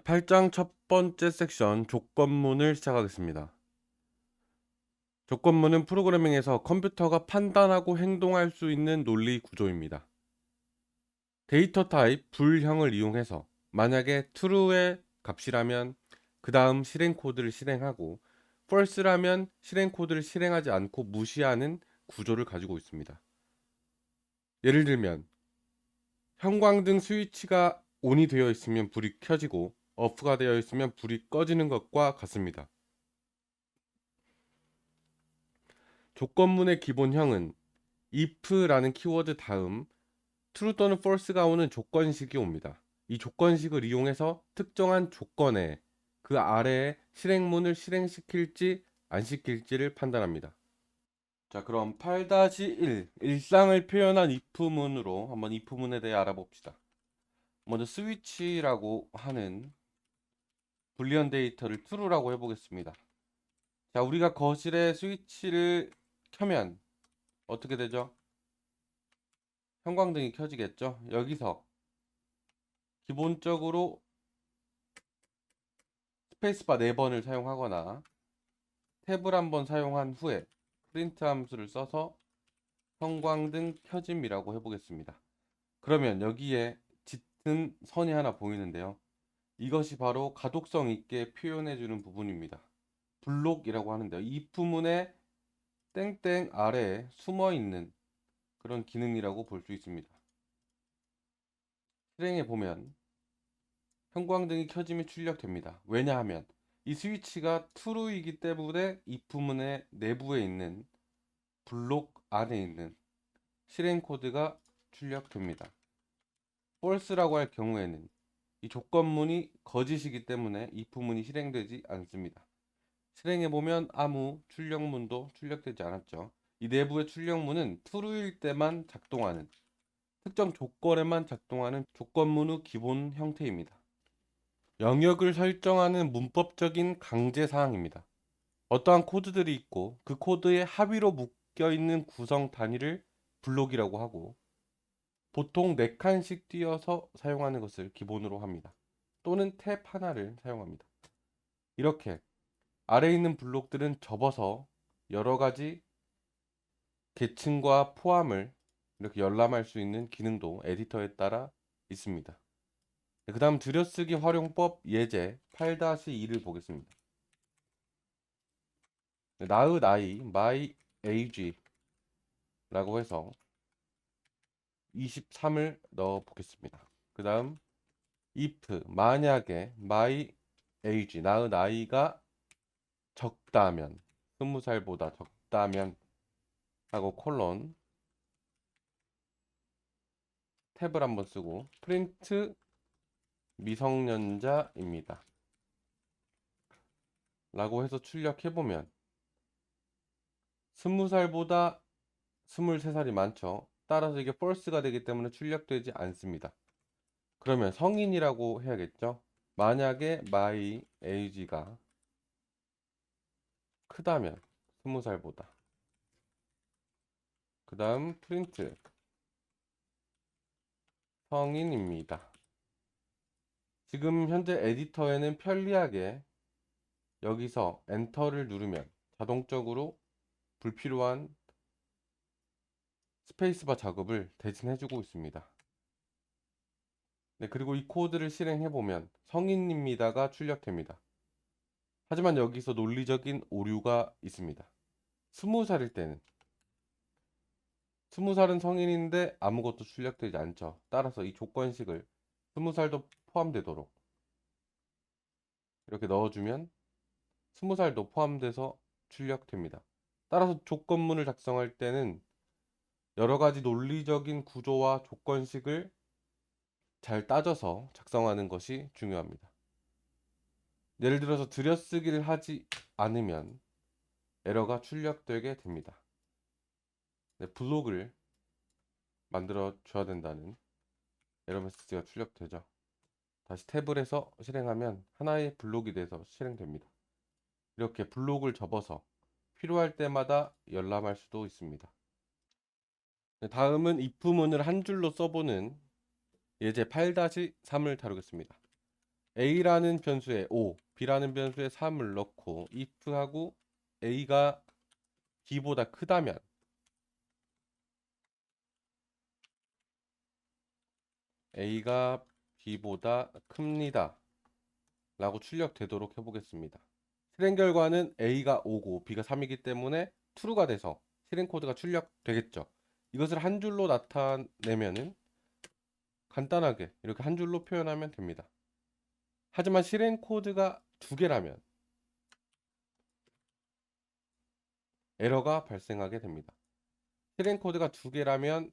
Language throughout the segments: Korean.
8장 첫 번째 섹션 조건문을 시작하겠습니다. 조건문은 프로그래밍에서 컴퓨터가 판단하고 행동할 수 있는 논리 구조입니다. 데이터 타입 불형을 이용해서 만약에 true의 값이라면 그 다음 실행 코드를 실행하고 false라면 실행 코드를 실행하지 않고 무시하는 구조를 가지고 있습니다. 예를 들면 형광등 스위치가 ON이 되어 있으면 불이 켜지고 off가 되어 있으면 불이 꺼지는 것과 같습니다. 조건문의 기본형은 if라는 키워드 다음 true 또는 false가 오는 조건식이 옵니다. 이 조건식을 이용해서 특정한 조건에 그 아래에 실행문을 실행시킬지 안 시킬지를 판단합니다. 자, 그럼 8-1 일상을 표현한 if문으로 한번 if문에 대해 알아봅시다. 먼저 스위치라고 하는 불리언 데이터를 true라고 해보겠습니다. 자, 우리가 거실에 스위치를 켜면 어떻게 되죠? 형광등이 켜지겠죠? 여기서 기본적으로 스페이스바 4번을 사용하거나 탭을 한번 사용한 후에 프린트 함수를 써서 형광등 켜짐이라고 해보겠습니다. 그러면 여기에 짙은 선이 하나 보이는데요. 이것이 바로 가독성 있게 표현해주는 부분입니다. 블록이라고 하는데요. 이 부문의 땡땡 아래에 숨어 있는 그런 기능이라고 볼 수 있습니다. 실행해 보면 형광등이 켜짐이 출력됩니다. 왜냐하면 이 스위치가 true이기 때문에 이 부문의 내부에 있는 블록 안에 있는 실행 코드가 출력됩니다. false라고 할 경우에는 이 조건문이 거짓이기 때문에 이 부문이 실행되지 않습니다. 실행해 보면 아무 출력문도 출력되지 않았죠. 이 내부의 출력문은 true일 때만 작동하는 특정 조건에만 작동하는 조건문의 기본 형태입니다. 영역을 설정하는 문법적인 강제 사항입니다. 어떠한 코드들이 있고 그 코드의 합의로 묶여 있는 구성 단위를 블록이라고 하고 보통 4칸씩 띄어서 사용하는 것을 기본으로 합니다. 또는 탭 하나를 사용합니다. 이렇게 아래에 있는 블록들은 접어서 여러 가지 계층과 포함을 이렇게 열람할 수 있는 기능도 에디터에 따라 있습니다. 그 다음 들여쓰기 활용법 예제 8-2를 보겠습니다. 나의 나이, my age 라고 해서 23을 넣어 보겠습니다. 그 다음 if 만약에 my age 나의 나이가 적다면 20살보다 적다면 하고 콜론 탭을 한번 쓰고 프린트 미성년자입니다. 라고 해서 출력해보면 20살보다 23살이 많죠. 따라서 이게 false가 되기 때문에 출력되지 않습니다. 그러면 성인이라고 해야겠죠. 만약에 my age가 크다면 20살보다 그 다음 프린트 성인입니다. 지금 현재 에디터에는 편리하게 여기서 엔터를 누르면 자동적으로 불필요한 스페이스바 작업을 대신해주고 있습니다. 네, 그리고 이 코드를 실행해보면 성인입니다가 출력됩니다. 하지만 여기서 논리적인 오류가 있습니다. 20살일 때는 20살은 성인인데 아무것도 출력되지 않죠. 따라서 이 조건식을 20살도 포함되도록 이렇게 넣어주면 20살도 포함돼서 출력됩니다. 따라서 조건문을 작성할 때는 여러 가지 논리적인 구조와 조건식을 잘 따져서 작성하는 것이 중요합니다. 예를 들어서 들여쓰기를 하지 않으면 에러가 출력되게 됩니다. 네, 블록을 만들어 줘야 된다는 에러 메시지가 출력되죠. 다시 탭을 해서 실행하면 하나의 블록이 돼서 실행됩니다. 이렇게 블록을 접어서 필요할 때마다 열람할 수도 있습니다. 네, 다음은 if문을 한 줄로 써보는 예제 8-3을 다루겠습니다. a라는 변수에 5, b라는 변수에 3을 넣고 if하고 a가 b보다 크다면 a가 b보다 큽니다. 라고 출력되도록 해보겠습니다. 실행 결과는 a가 5고 b가 3이기 때문에 true가 돼서 실행 코드가 출력되겠죠. 이것을 한 줄로 나타내면은 간단하게 이렇게 한 줄로 표현하면 됩니다. 하지만 실행 코드가 두 개라면 에러가 발생하게 됩니다. 실행 코드가 두 개라면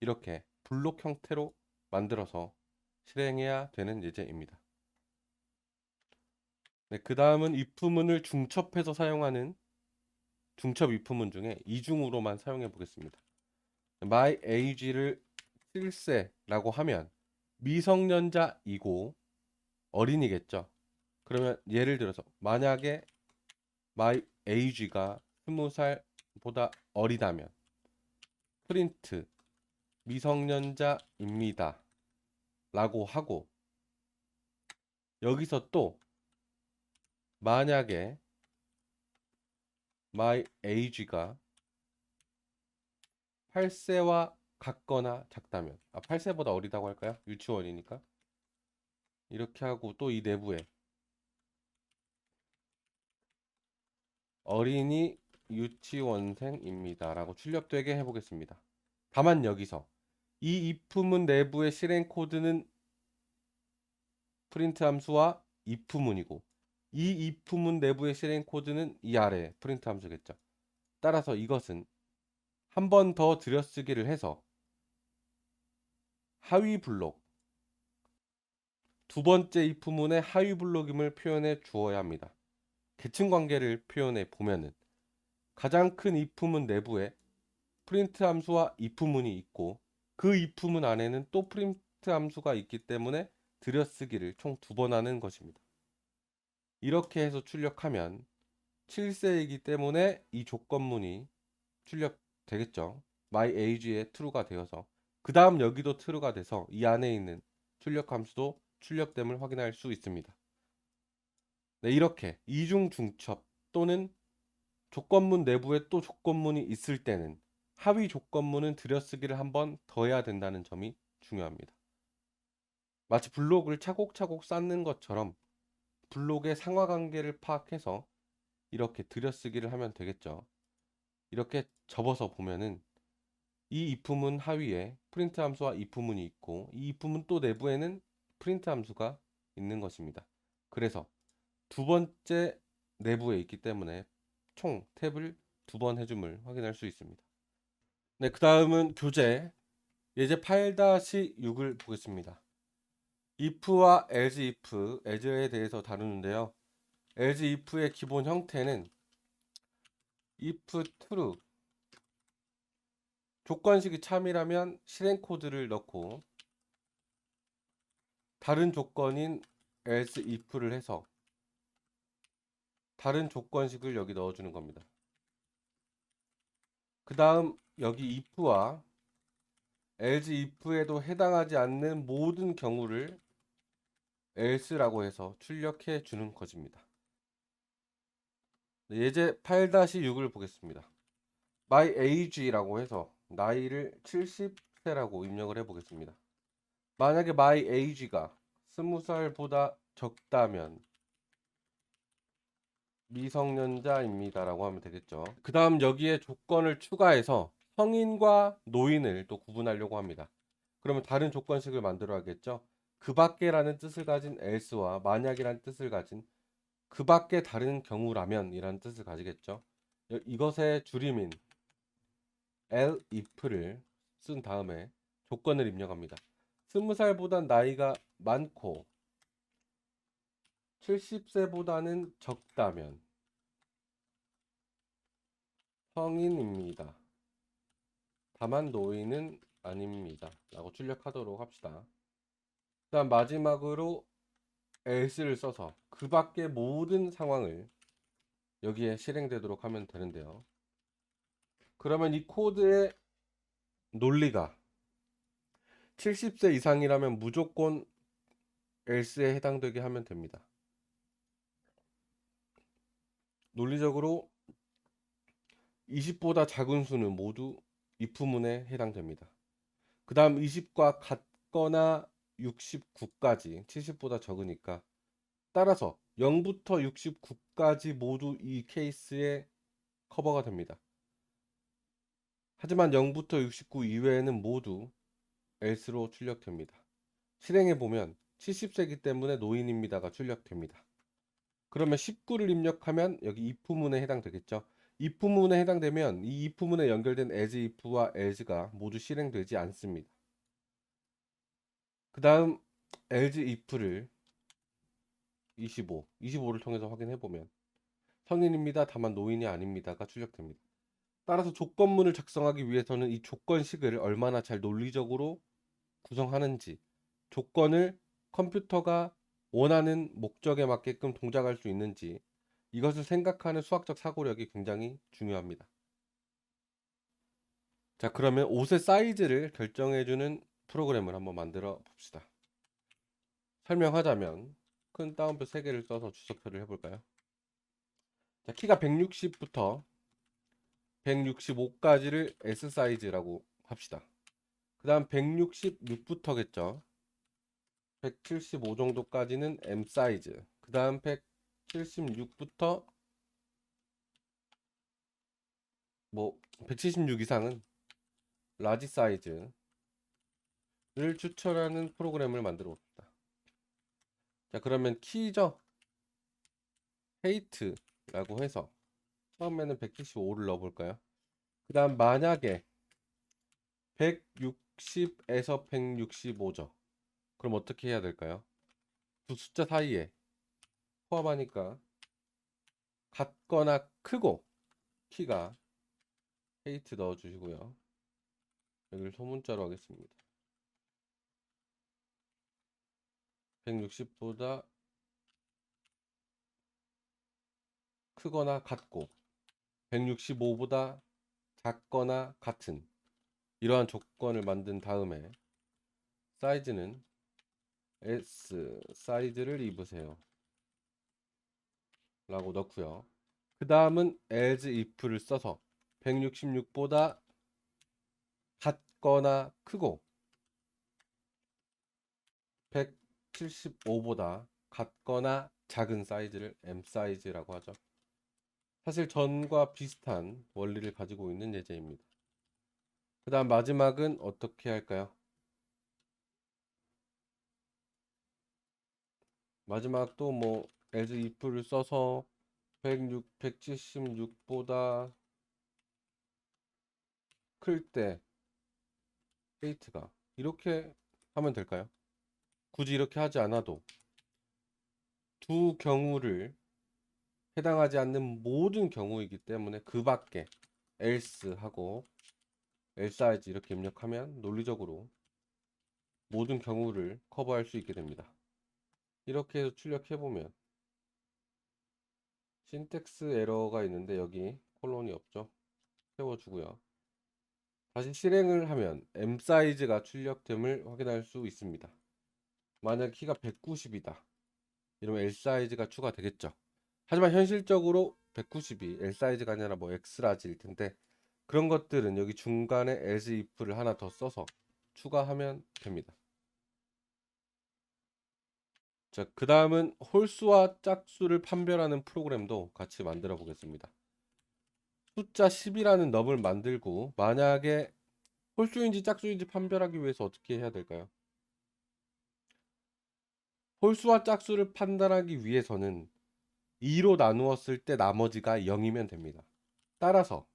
이렇게 블록 형태로 만들어서 실행해야 되는 예제입니다. 네, 그 다음은 if문을 중첩해서 사용하는 중첩 if문 중에 이중으로만 사용해 보겠습니다. my age를 7세라고 하면 미성년자이고 어린이겠죠. 그러면 예를 들어서 만약에 my age가 20살보다 어리다면 프린트 미성년자입니다. 라고 하고 여기서 또 만약에 my age가 8세와 같거나 작다면 아 8세보다 어리다고 할까요? 유치원이니까 이렇게 하고 또 이 내부에 어린이 유치원생입니다 라고 출력되게 해보겠습니다 다만 여기서 이 if문 내부의 실행 코드는 프린트 함수와 if문이고 이 if문 내부의 실행 코드는 이 아래 프린트 함수겠죠. 따라서 이것은 한 번 더 들여쓰기를 해서 하위 블록 두 번째 if문의 하위 블록임을 표현해 주어야 합니다. 계층 관계를 표현해 보면은 가장 큰 if문 내부에 프린트 함수와 if문이 있고 그 if문 안에는 또 프린트 함수가 있기 때문에 들여쓰기를 총 두 번 하는 것입니다. 이렇게 해서 출력하면 7세이기 때문에 이 조건문이 출력되겠죠. my age에 true가 되어서 그 다음 여기도 true가 돼서 이 안에 있는 출력 함수도 출력됨을 확인할 수 있습니다. 네, 이렇게 이중 중첩 또는 조건문 내부에 또 조건문이 있을 때는 하위 조건문은 들여쓰기를 한번 더 해야 된다는 점이 중요합니다. 마치 블록을 차곡차곡 쌓는 것처럼 블록의 상하관계를 파악해서 이렇게 들여쓰기를 하면 되겠죠. 이렇게 접어서 보면은 이 if문 하위에 프린트 함수와 if문이 있고 이 if문 또 내부에는 프린트 함수가 있는 것입니다. 그래서 두 번째 내부에 있기 때문에 총 탭을 두 번 해줌을 확인할 수 있습니다. 네, 그 다음은 교재 예제 8-6을 보겠습니다. If와 else if, as에 대해서 다루는데요. else if의 기본 형태는 if true 조건식이 참이라면 실행 코드를 넣고 다른 조건인 else if를 해서 다른 조건식을 여기 넣어주는 겁니다. 그 다음 여기 if와 else if에도 해당하지 않는 모든 경우를 else라고 해서 출력해 주는 것입니다. 네, 예제 8-6을 보겠습니다. my age라고 해서 나이를 70세라고 입력을 해 보겠습니다. 만약에 my age가 20살보다 적다면 미성년자입니다라고 하면 되겠죠. 그 다음 여기에 조건을 추가해서 성인과 노인을 또 구분하려고 합니다. 그러면 다른 조건식을 만들어야겠죠. 그 밖에라는 뜻을 가진 else와 만약이라는 뜻을 가진 그 밖에 다른 경우라면 이라는 뜻을 가지겠죠. 이것의 줄임인 l if를 쓴 다음에 조건을 입력합니다. 20살보다 나이가 많고 70세보다는 적다면 성인입니다. 다만 노인은 아닙니다. 라고 출력하도록 합시다. 다음 마지막으로 else를 써서 그 밖의 모든 상황을 여기에 실행되도록 하면 되는데요. 그러면 이 코드의 논리가 70세 이상이라면 무조건 else에 해당되게 하면 됩니다. 논리적으로 20보다 작은 수는 모두 if문에 해당됩니다. 그 다음 20과 같거나 69까지 70보다 적으니까 따라서 0부터 69까지 모두 이 케이스에 커버가 됩니다. 하지만 0부터 69 이외에는 모두 else로 출력됩니다. 실행해 보면 70세기 때문에 노인입니다가 출력됩니다. 그러면 19를 입력하면 여기 if문에 해당되겠죠. if문에 해당되면 이 if문에 연결된 as if와 else가 모두 실행되지 않습니다. 그 다음 else if를 25, 25를 통해서 확인해 보면 성인입니다. 다만 노인이 아닙니다가 출력됩니다. 따라서 조건문을 작성하기 위해서는 이 조건식을 얼마나 잘 논리적으로 구성하는지 조건을 컴퓨터가 원하는 목적에 맞게끔 동작할 수 있는지 이것을 생각하는 수학적 사고력이 굉장히 중요합니다. 자, 그러면 옷의 사이즈를 결정해주는 프로그램을 한번 만들어 봅시다. 설명하자면 큰 따옴표 3개를 써서 주석표를 해볼까요? 자, 키가 160부터 165까지를 S 사이즈라고 합시다. 그 다음 166부터겠죠. 175 정도까지는 M 사이즈. 그 다음 176부터 뭐 176 이상은 라지 사이즈 를 추천하는 프로그램을 만들어 봅시다. 자, 그러면 키죠. 헤이트라고 해서 처음에는 175를 넣어 볼까요? 그 다음 만약에 160에서 165죠. 그럼 어떻게 해야 될까요? 두 숫자 사이에 포함하니까 같거나 크고 키가 헤이트 넣어 주시고요. 여기를 소문자로 하겠습니다. 160보다 크거나 같고 165보다 작거나 같은 이러한 조건을 만든 다음에 사이즈는 S 사이즈를 입으세요. 라고 넣고요. 그 다음은 as if를 써서 166보다 같거나 크고 175보다 같거나 작은 사이즈를 M 사이즈라고 하죠. 사실 전과 비슷한 원리를 가지고 있는 예제입니다. 그 다음 마지막은 어떻게 할까요? 마지막도 뭐 as if를 써서 106, 176보다 클 때 헤이트가 이렇게 하면 될까요? 굳이 이렇게 하지 않아도 두 경우를 해당하지 않는 모든 경우이기 때문에 그 밖에 else 하고 else이즈 이렇게 입력하면 논리적으로 모든 경우를 커버할 수 있게 됩니다. 이렇게 해서 출력해 보면 신텍스 에러가 있는데 여기 콜론이 없죠. 세워주고요. 다시 실행을 하면 M 사이즈가 출력됨을 확인할 수 있습니다. 만약 키가 190이다. 이러면 L 사이즈가 추가되겠죠. 하지만 현실적으로 190이 L 사이즈가 아니라 뭐 X라지일 텐데 그런 것들은 여기 중간에 as if를 하나 더 써서 추가하면 됩니다. 자, 그 다음은 홀수와 짝수를 판별하는 프로그램도 같이 만들어 보겠습니다. 숫자 10이라는 넘을 만들고 만약에 홀수인지 짝수인지 판별하기 위해서 어떻게 해야 될까요? 홀수와 짝수를 판단하기 위해서는 2로 나누었을 때 나머지가 0이면 됩니다. 따라서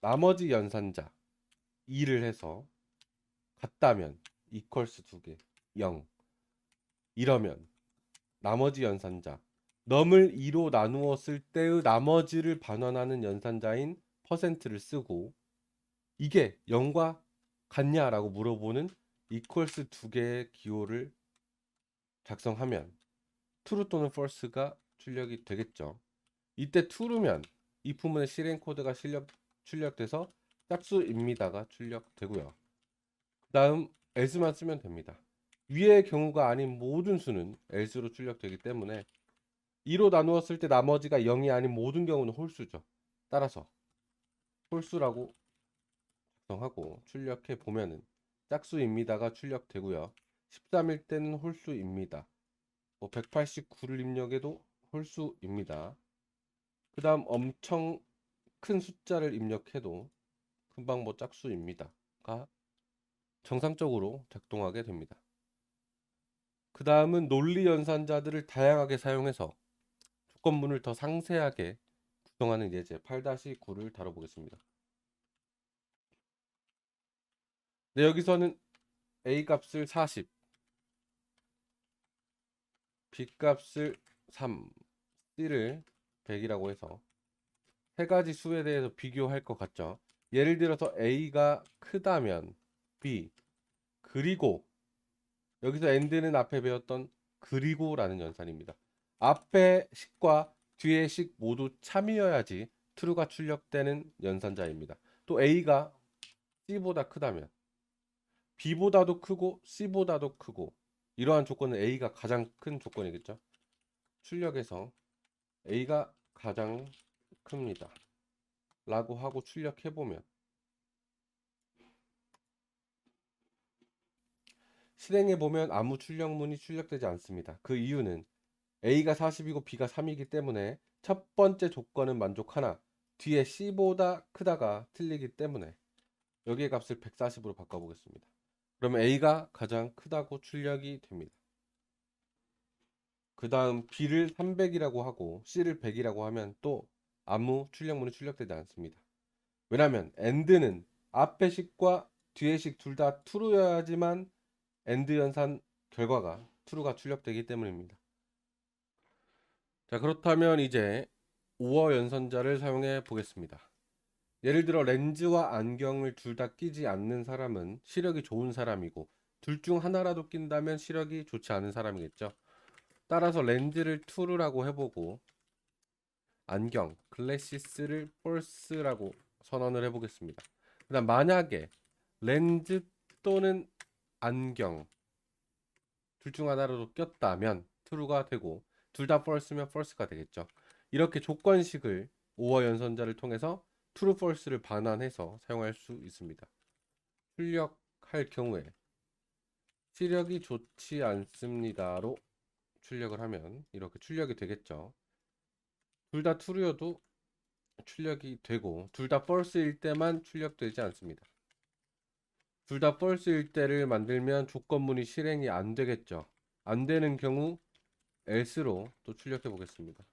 나머지 연산자 2를 해서 같다면 equals 2개 0 이러면 나머지 연산자 넘을 2로 나누었을 때의 나머지를 반환하는 연산자인 퍼센트를 쓰고 이게 0과 같냐라고 물어보는 equals 두 개의 기호를 작성하면 true 또는 false가 출력이 되겠죠. 이때 true면 이 부분의 실행 코드가 실력, 출력돼서 짝수입니다가 출력되고요. 그 다음 as만 쓰면 됩니다. 위의 경우가 아닌 모든 수는 else로 출력되기 때문에 2로 나누었을 때 나머지가 0이 아닌 모든 경우는 홀수죠. 따라서 홀수라고 작성하고 출력해 보면은 짝수입니다가 출력되고요. 13일 때는 홀수입니다. 뭐 189를 입력해도 홀수입니다. 그 다음 엄청 큰 숫자를 입력해도 금방 뭐 짝수입니다 가 정상적으로 작동하게 됩니다. 그 다음은 논리 연산자들을 다양하게 사용해서 조건문을 더 상세하게 구성하는 예제 8-9를 다뤄보겠습니다. 네, 여기서는 A 값을 40, B 값을 3, C를 100이라고 해서 세 가지 수에 대해서 비교할 것 같죠. 예를 들어서 A가 크다면 B 그리고 여기서 and는 앞에 배웠던 그리고라는 연산입니다. 앞에 식과 뒤에 식 모두 참이어야지 true가 출력되는 연산자입니다. 또 A가 C보다 크다면 B보다도 크고 C보다도 크고 이러한 조건은 A가 가장 큰 조건이겠죠. 출력에서 A가 가장 큽니다. 라고 하고 출력해 보면 실행해 보면 아무 출력문이 출력되지 않습니다. 그 이유는 A가 40이고 B가 3이기 때문에 첫 번째 조건은 만족하나 뒤에 C보다 크다가 틀리기 때문에 여기의 값을 140으로 바꿔보겠습니다. 그러면 A가 가장 크다고 출력이 됩니다. 그 다음 B를 300이라고 하고 C를 100이라고 하면 또 아무 출력문이 출력되지 않습니다. 왜냐하면 AND는 앞의 식과 뒤의 식둘 다 true여야지만 AND 연산 결과가 true가 출력되기 때문입니다. 자 그렇다면 이제 5어 연산자를 사용해 보겠습니다. 예를 들어 렌즈와 안경을 둘 다 끼지 않는 사람은 시력이 좋은 사람이고 둘 중 하나라도 낀다면 시력이 좋지 않은 사람이겠죠. 따라서 렌즈를 true라고 해보고 안경 글래시스를 false라고 선언을 해보겠습니다. 그다음 만약에 렌즈 또는 안경 둘 중 하나라도 꼈다면 true가 되고 둘다 false면 false가 되겠죠. 이렇게 조건식을 5어 연산자를 통해서 true, false를 반환해서 사용할 수 있습니다. 출력할 경우에 시력이 좋지 않습니다로 출력을 하면 이렇게 출력이 되겠죠. 둘 다 true여도 출력이 되고 둘 다 false일 때만 출력되지 않습니다. 둘 다 false일 때를 만들면 조건문이 실행이 안 되겠죠. 안 되는 경우 else로 또 출력해 보겠습니다.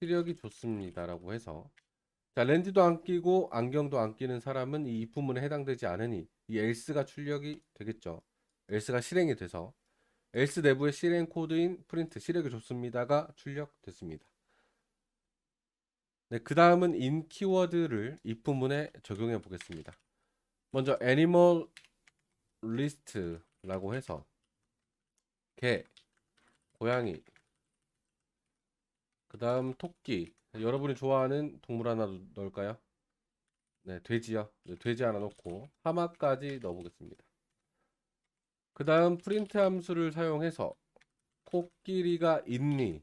시력이 좋습니다라고 해서 자 렌즈도 안 끼고 안경도 안 끼는 사람은 이 if문에 해당되지 않으니 이 else가 출력이 되겠죠. else가 실행이 돼서 else 내부의 실행 코드인 프린트 시력이 좋습니다가 출력됐습니다. 네, 그 다음은 in 키워드를 if문에 적용해 보겠습니다. 먼저 animal list라고 해서 개, 고양이, 그 다음 토끼. 여러분이 좋아하는 동물 하나 넣을까요? 네, 돼지요. 네, 돼지 하나 넣고 하마까지 넣어보겠습니다. 그 다음 프린트 함수를 사용해서 코끼리가 있니?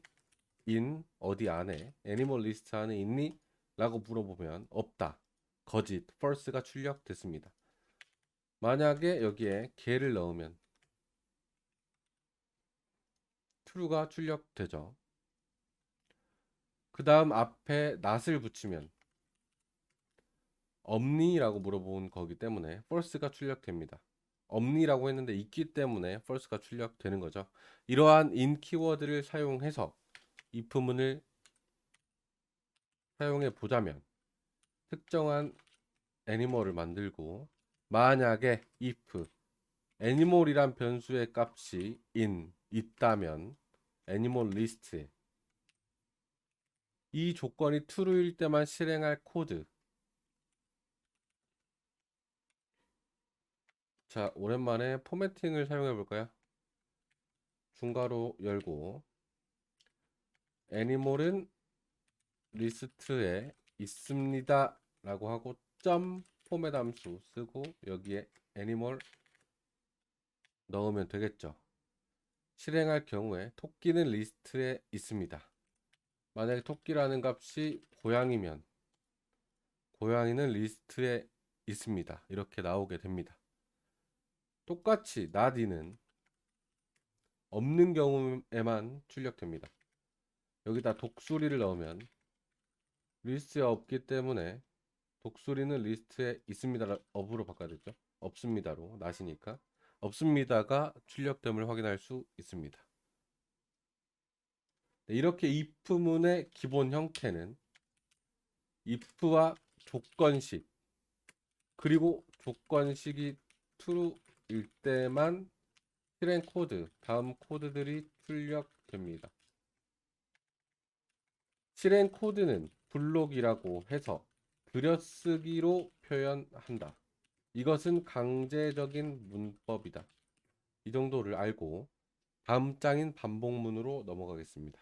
in 어디 안에 애니멀 리스트 안에 있니? 라고 물어보면 없다. 거짓 false가 출력됐습니다. 만약에 여기에 개를 넣으면 true가 출력되죠. 그 다음 앞에 not을 붙이면 없니라고 물어본 거기 때문에 false가 출력됩니다. 없니라고 했는데 있기 때문에 false가 출력되는 거죠. 이러한 in 키워드를 사용해서 if문을 사용해 보자면 특정한 애니멀을 만들고 만약에 if 애니멀이란 변수의 값이 in 있다면 애니멀 리스트에 이 조건이 true일 때만 실행할 코드. 자 오랜만에 포매팅을 사용해 볼까요? 중괄호 열고 애니멀은 리스트에 있습니다 라고 하고 점 포맷 함수 쓰고 여기에 애니멀 넣으면 되겠죠. 실행할 경우에 토끼는 리스트에 있습니다. 만약에 토끼라는 값이 고양이면 고양이는 리스트에 있습니다. 이렇게 나오게 됩니다. 똑같이 나디는 없는 경우에만 출력됩니다. 여기다 독수리를 넣으면 리스트에 없기 때문에 독수리는 리스트에 있습니다. 업으로 바꿔야 되죠. 없습니다로 나시니까 없습니다가 출력됨을 확인할 수 있습니다. 네, 이렇게 if문의 기본 형태는 if와 조건식 그리고 조건식이 true일 때만 실행 코드 다음 코드들이 출력됩니다. 실행 코드는 블록이라고 해서 들여쓰기로 표현한다. 이것은 강제적인 문법이다. 이 정도를 알고 다음 장인 반복문으로 넘어가겠습니다.